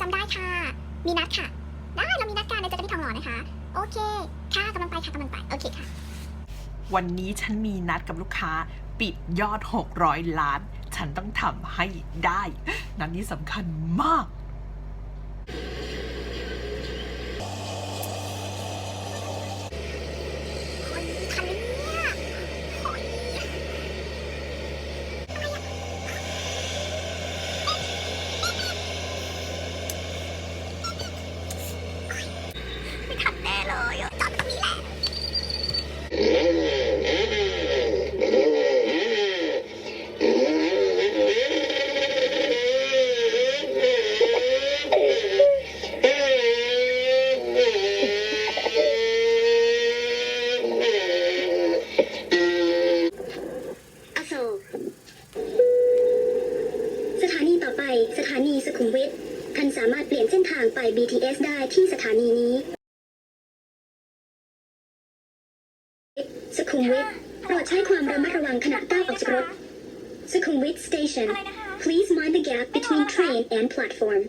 จำได้ค่ะ มีนัดค่ะ ได้เรามีนัดกันเดี๋ยวเจอกันที่ทองหล่อนะคะ โอเค ค่ะกำลังไปค่ะกำลังไป โอเคค่ะ วันนี้ฉันมีนัดกับลูกค้า ปิดยอด 600 ล้าน ฉันต้องทำให้ได้ นัดนี้สำคัญมาก คนทันไหมเนี่ยโอ้ย ทันแน่เลยอะจอดตรงนี้แหละอโศกสถานีต่อไปสถานีสุขุมวิทท่านสามารถเปลี่ยนเส้นทางไป BTS ได้ที่สถานีนี้ สุขุมวิทโปรดใช้ความระมัดระวังขณะก้าวออกจากรถสุขุมวิท Station อะไรนะคะ Please mind the gap between train and platform